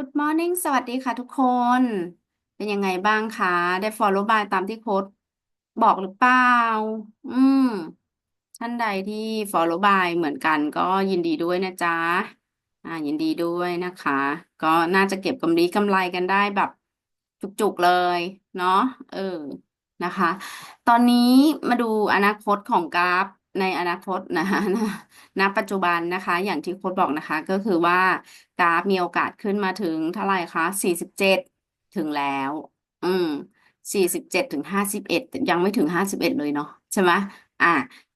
Good morning สวัสดีค่ะทุกคน เป็นยังไงบ้างคะ ได้ follow by ตามที่โค้ดบอกหรือเปล่า อืม ท่านใดที่ follow by เหมือนกันก็ยินดีด้วยนะจ๊ะ อ่า ยินดีด้วยนะคะ ก็น่าจะเก็บกำไรกำไรกันได้แบบ จุกๆเลย เนาะ เออ นะคะ ตอนนี้มาดูอนาคตของกราฟ ในอนาคตนะคะณปัจจุบันนะคะ อย่างที่โค้ดบอกนะคะ ก็คือว่ากราฟมีโอกาสขึ้นมาถึงเท่าไหร่คะ47ถึงแล้ว อืม47ถึง51ยังไม่ถึง51เลยเนาะใช่ไหมอ่า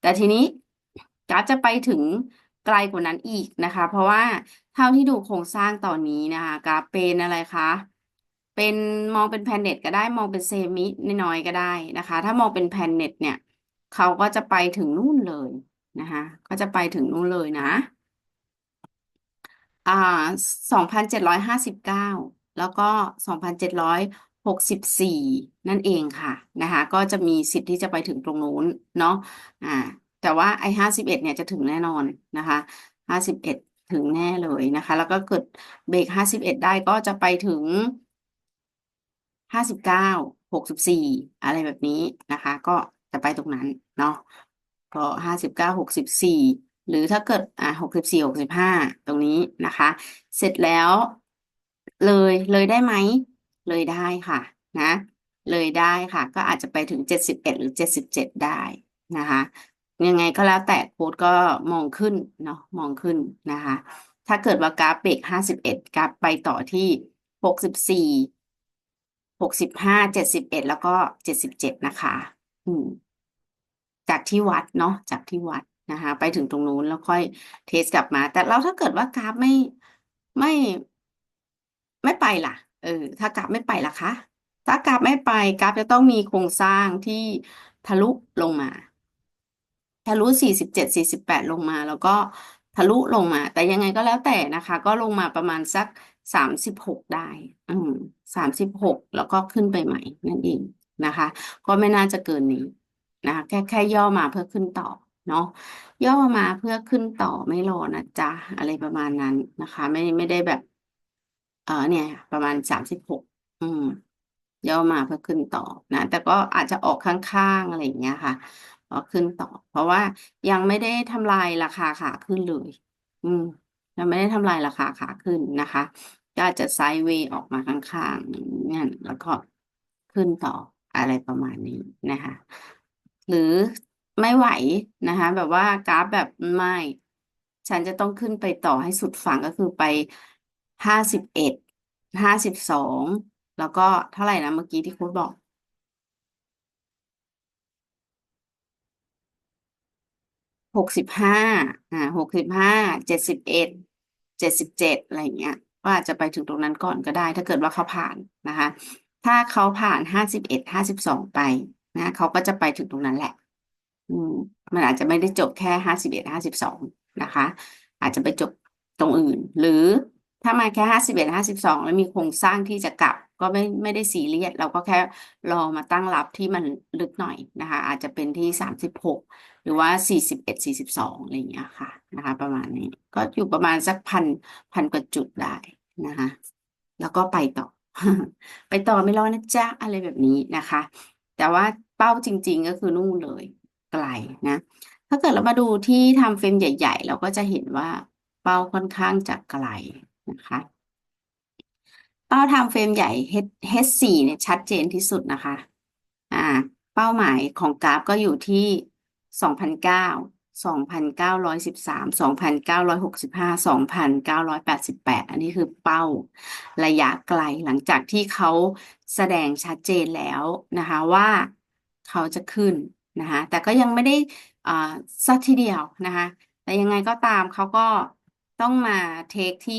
แต่ทีนี้กราฟจะไปถึงไกลกว่านั้นอีกนะคะ เพราะว่าเท่าที่ดูโครงสร้างตอนนี้นะคะกราฟเป็นอะไรคะเป็นมองเป็นแพนเน็ตก็ได้มองเป็นเซมิน้อยๆก็ได้นะคะ ถ้ามองเป็นแพนเน็ตเนี่ย เขาก็จะไปถึงนู่นเลยนะคะก็จะไปถึงนู่นเลยนะอ่าสองพันเจ็ดร้อยห้าสิบเก้าแล้วก็สองพันเจ็ดร้อยหกสิบสี่นั่นเองค่ะนะคะก็จะมีสิทธิ์ที่จะไปถึงตรงนู้นเนาะอ่าแต่ว่าไอ้ห้าสิบเอ็ดเนี่ยจะถึงแน่นอนนะคะห้าสิบเอ็ดถึงแน่เลยนะคะ แล้วก็เกิดเบรกห้าสิบเอ็ดได้ก็จะไปถึงห้าสิบเก้าหกสิบสี่อะไรแบบนี้นะคะ ก็ จะไปตรงนั้นเนาะก็ห้าสิบเก้าหกสิบสี่หรือถ้าเกิดอ่าหกสิบสี่หกสิบห้าตรงนี้นะคะ เสร็จแล้วเลยเลยได้ไหม เลยได้ค่ะนะ เลยได้ค่ะ ก็อาจจะไปถึงเจ็ดสิบเอ็ดหรือเจ็ดสิบเจ็ดได้นะคะ ยังไงก็แล้วแต่โค้ดก็มองขึ้นเนาะมองขึ้นนะคะ ถ้าเกิดว่ากราฟเบรกห้าสิบเอ็ดกราฟไปต่อที่หกสิบสี่หกสิบห้าเจ็ดสิบเอ็ดแล้วก็เจ็ดสิบเจ็ดนะคะ อืมจากที่วัดเนาะจากที่วัดนะคะ ไปถึงตรงนู้นแล้วค่อยเทสกลับมา แต่เราถ้าเกิดว่ากราฟไม่ไม่ไม่ไปล่ะ เออ ถ้ากราฟไม่ไปล่ะคะ ถ้ากราฟไม่ไปกราฟจะต้องมีโครงสร้างที่ทะลุลงมา ทะลุสี่สิบเจ็ดสี่สิบแปดลงมา แล้วก็ทะลุลงมา แต่ยังไงก็แล้วแต่นะคะ ก็ลงมาประมาณสักสามสิบหกได้ อืมสามสิบหกแล้วก็ขึ้นไปใหม่นั่นเอง นะคะ ก็ไม่น่าจะเกินนี้นะคะแค่แค่ย่อมาเพื่อขึ้นต่อเนาะย่อมาเพื่อขึ้นต่อไม่รอนะจ๊ะอะไรประมาณนั้นนะคะ ไม่ไม่ได้แบบ เออเนี่ย ประมาณสามสิบหกอืมย่อมาเพื่อขึ้นต่อนะ แต่ก็อาจจะออกข้างๆอะไรอย่างเงี้ยค่ะก็ขึ้นต่อ เพราะว่ายังไม่ได้ทำลายราคาขาขึ้นเลย อืมยังไม่ได้ทำลายราคาขาขึ้นนะคะก็อาจจะไซด์เวย์ออกมาข้างๆเนี่ยแล้วก็ขึ้นต่อ อะไรประมาณนี้นะคะ หรือไม่ไหวนะคะ แบบว่ากราฟแบบไม่ ฉันจะต้องขึ้นไปต่อให้สุดฝั่งก็คือไปห้าสิบเอ็ดห้าสิบสองแล้วก็เท่าไหร่นะเมื่อกี้ที่คุณบอกหกสิบห้าอ่าหกสิบห้าเจ็ดสิบเอ็ดเจ็ดสิบเจ็ดอะไรอย่างเงี้ยก็อาจจะไปถึงตรงนั้นก่อนก็ได้ ถ้าเกิดว่าเขาผ่านนะคะ ถ้าเขาผ่านห้าสิบเอ็ดห้าสิบสองไปนะเขาก็จะไปถึงตรงนั้นแหละ อืมมันอาจจะไม่ได้จบแค่ห้าสิบเอ็ดห้าสิบสองนะคะ อาจจะไปจบตรงอื่น หรือถ้ามาแค่ห้าสิบเอ็ดห้าสิบสองแล้วมีโครงสร้างที่จะกลับ ก็ไม่ไม่ได้ซีเรียสเราก็แค่รอมาตั้งรับที่มันลึกหน่อยนะคะ อาจจะเป็นที่สามสิบหกหรือว่าสี่สิบเอ็ดสี่สิบสองอะไรอย่างเงี้ยค่ะนะคะ ประมาณนี้ก็อยู่ประมาณสักพันพันกว่าจุดได้นะคะ แล้วก็ไปต่อ ไปต่อไม่รอดนะจ๊ะอะไรแบบนี้นะคะ แต่ว่าเป้าจริง ๆ ก็คือนู่นเลยไกลนะ ถ้าเกิดเรามาดูที่ทำเฟรมใหญ่ ๆ เราก็จะเห็นว่าเป้าค่อนข้างจะไกลนะคะ เป้าทำเฟรมใหญ่ H 4 เนี่ยชัดเจนที่สุดนะคะ อ่า เป้าหมายของกราฟก็อยู่ที่สองพันเก้า สองพันเก้าร้อยสิบสามสองพันเก้าร้อยหกสิบห้าสองพันเก้าร้อยแปดสิบแปดอันนี้คือเป้าระยะไกลหลังจากที่เขาแสดงชัดเจนแล้วนะคะว่าเขาจะขึ้นนะคะแต่ก็ยังไม่ได้อ่าสักทีเดียวนะคะแต่ยังไงก็ตามเขาก็ ต้องมาเทคที่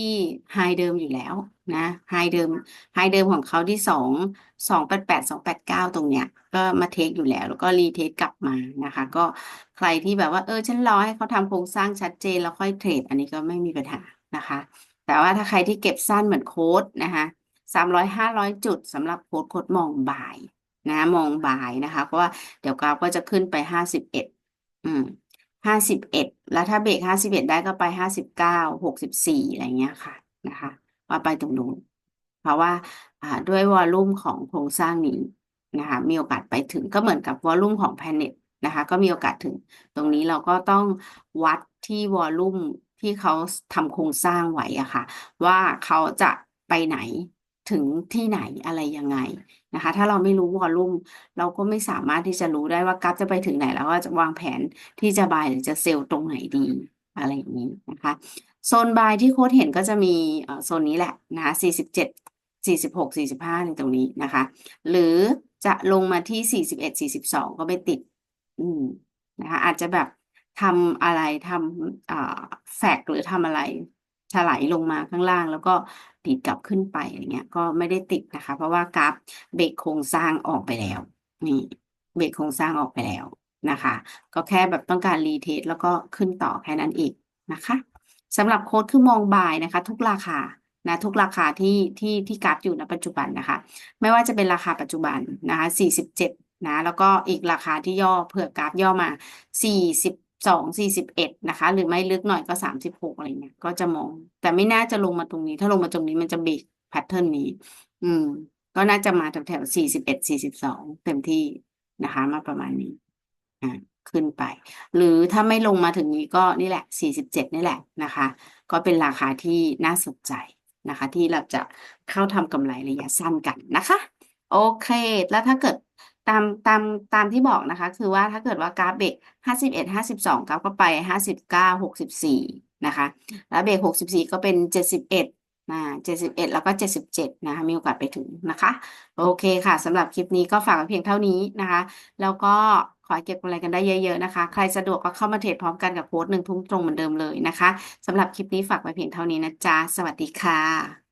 ไฮเดิมอยู่แล้วนะไฮเดิมไฮเดิมของเขาที่สองสองแปดแปดสองแปดเก้าตรงเนี้ย ก็มาเทคอยู่แล้ว แล้วก็รีเทคกลับมานะคะ ก็ใครที่แบบว่าเออฉันรอให้เขาทำโครงสร้างชัดเจนแล้วค่อยเทรด อันนี้ก็ไม่มีปัญหานะคะ แต่ว่าถ้าใครที่เก็บสั้นเหมือนโค้ดนะคะสามร้อยห้าร้อยจุดสำหรับโค้ดโค้ดมองบ่ายนะ มองบ่ายนะคะ เพราะว่าเดี๋ยวกราฟก็จะขึ้นไปห้าสิบเอ็ดอืม ห้าสิบเอ็ดแล้วถ้าเบรกห้าสิบเอ็ดได้ก็ไปห้าสิบเก้าหกสิบสี่อะไรเงี้ยค่ะนะคะว่าไปตรงนู้นเพราะว่าอ่าด้วยวอลลุ่มของโครงสร้างนี้นะคะมีโอกาสไปถึงก็เหมือนกับวอลลุ่มของแพลเน็ตนะคะก็มีโอกาสถึงตรงนี้เราก็ต้องวัดที่วอลลุ่มที่เขาทำโครงสร้างไว้อะค่ะ ว่าเขาจะไปไหน ถึงที่ไหนอะไรยังไงนะคะ ถ้าเราไม่รู้วอลลุ่มเราก็ไม่สามารถที่จะรู้ได้ว่ากราฟจะไปถึงไหน แล้วก็จะวางแผนที่จะบายหรือจะเซลล์ตรงไหนดีอะไรอย่างนี้นะคะโซนบายที่โค้ดเห็นก็จะมีโซนนี้แหละนะคะ47 46 45ในตรงนี้นะคะ หรือจะลงมาที่ 41 42 ก็ไม่ติด อืมนะคะอาจจะแบบทำอะไรทำแฟกหรือทำอะไร ถลายลงมาข้างล่าง แล้วก็ดีดกลับขึ้นไปอะไรเงี้ย ก็ไม่ได้ติดนะคะ เพราะว่ากราฟเบรกโครงสร้างออกไปแล้ว นี่เบรกโครงสร้างออกไปแล้วนะคะ ก็แค่แบบต้องการรีเทสแล้วก็ขึ้นต่อแค่นั้นเองนะคะสำหรับโค้ดคือมองบ่ายนะคะ ทุกราคานะทุกราคาที่ที่ที่กราฟอยู่ณปัจจุบันนะคะ ไม่ว่าจะเป็นราคาปัจจุบันนะคะ47นะแล้วก็อีกราคาที่ย่อเผื่อกราฟย่อมา 42 41นะคะ หรือไม่ลึกหน่อยก็36อะไรเงี้ยก็จะมอง แต่ไม่น่าจะลงมาตรงนี้ ถ้าลงมาตรงนี้มันจะเบรกแพทเทิร์นนี้ อืม ก็น่าจะมาแถวแถว41 42เอ็ดสี่สิบสองเต็มที่นะคะ มาประมาณนี้อ่าขึ้นไป หรือถ้าไม่ลงมาถึงนี้ก็นี่แหละ47นี่แหละนะคะ ก็เป็นราคาที่น่าสนใจนะคะ ที่เราจะเข้าทำกำไรระยะสั้นกันนะคะ โอเค แล้วถ้าเกิด ตามตามตามที่บอกนะคะ คือว่าถ้าเกิดว่ากราฟเบรก51 52กราฟก็ไป59 64นะคะ แล้วเบรก64ก็เป็น71นะ71แล้วก็77นะคะ มีโอกาสไปถึงนะคะ โอเคค่ะสำหรับคลิปนี้ก็ฝากไว้เพียงเท่านี้นะคะ แล้วก็ขอเก็บกำไรกันได้เยอะ ๆนะคะ ใครสะดวกก็เข้ามาเทรดพร้อมกันกับโค้ดหนึ่งทุ่มตรงเหมือนเดิมเลยนะคะสำหรับคลิปนี้ฝากไว้เพียงเท่านี้นะจ๊ะสวัสดีค่ะ